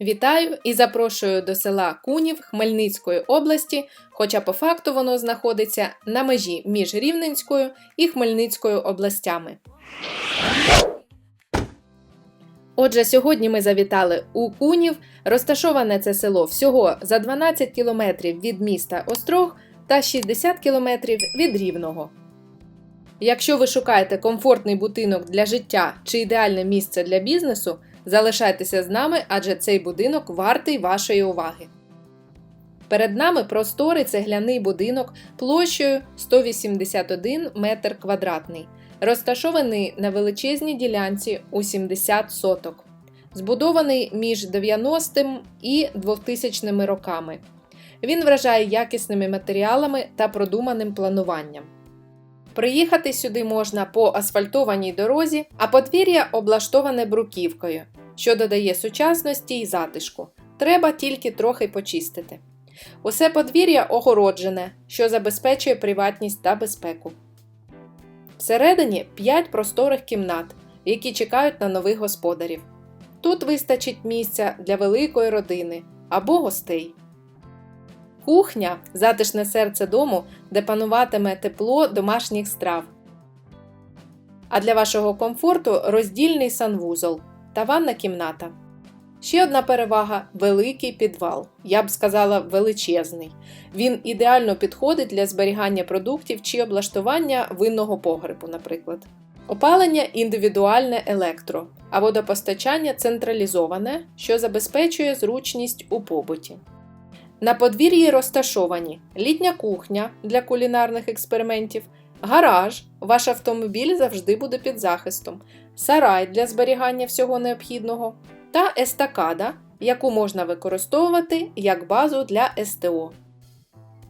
Вітаю і запрошую до села Кунів Хмельницької області, хоча по факту воно знаходиться на межі між Рівненською і Хмельницькою областями. Отже, сьогодні ми завітали у Кунів. Розташоване це село всього за 12 кілометрів від міста Острог та 60 кілометрів від Рівного. Якщо ви шукаєте комфортний будинок для життя чи ідеальне місце для бізнесу, залишайтеся з нами, адже цей будинок вартий вашої уваги. Перед нами просторий цегляний будинок площею 181 метр квадратний, розташований на величезній ділянці у 70 соток, збудований між 90-м і 2000 роками. Він вражає якісними матеріалами та продуманим плануванням. Приїхати сюди можна по асфальтованій дорозі, а подвір'я облаштоване бруківкою, що додає сучасності і затишку. Треба тільки трохи почистити. Усе подвір'я огороджене, що забезпечує приватність та безпеку. Всередині 5 просторих кімнат, які чекають на нових господарів. Тут вистачить місця для великої родини або гостей. Кухня затишне серце дому, де пануватиме тепло домашніх страв. А для вашого комфорту роздільний санвузол та ванна кімната. Ще одна перевага великий підвал. Я б сказала, величезний. Він ідеально підходить для зберігання продуктів чи облаштування винного погребу, наприклад. Опалення індивідуальне електро, а водопостачання централізоване, що забезпечує зручність у побуті. На подвір'ї розташовані літня кухня для кулінарних експериментів, гараж, ваш автомобіль завжди буде під захистом, сарай для зберігання всього необхідного та естакада, яку можна використовувати як базу для СТО.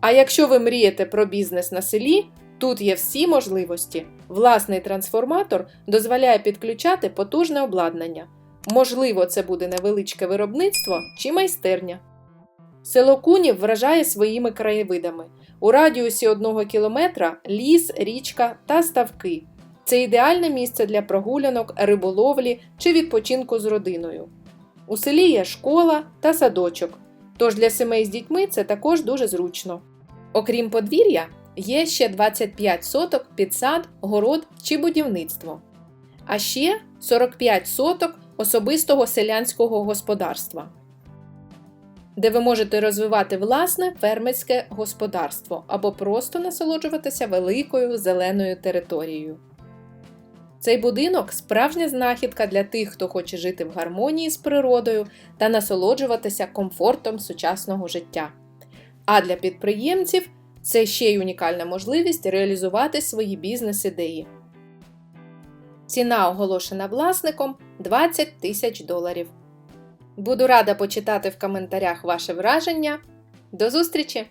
А якщо ви мрієте про бізнес на селі, тут є всі можливості. Власний трансформатор дозволяє підключати потужне обладнання. Можливо, це буде невеличке виробництво чи майстерня. Село Кунів вражає своїми краєвидами. У радіусі одного кілометра ліс, річка та ставки. Це ідеальне місце для прогулянок, риболовлі чи відпочинку з родиною. У селі є школа та садочок, тож для сімей з дітьми це також дуже зручно. Окрім подвір'я, є ще 25 соток під сад, город чи будівництво, а ще 45 соток особистого селянського господарства де ви можете розвивати власне фермерське господарство або просто насолоджуватися великою зеленою територією. Цей будинок справжня знахідка для тих, хто хоче жити в гармонії з природою та насолоджуватися комфортом сучасного життя. А для підприємців це ще й унікальна можливість реалізувати свої бізнес-ідеї. Ціна оголошена власником 20 тисяч доларів. Буду рада почитати в коментарях ваше враження. До зустрічі!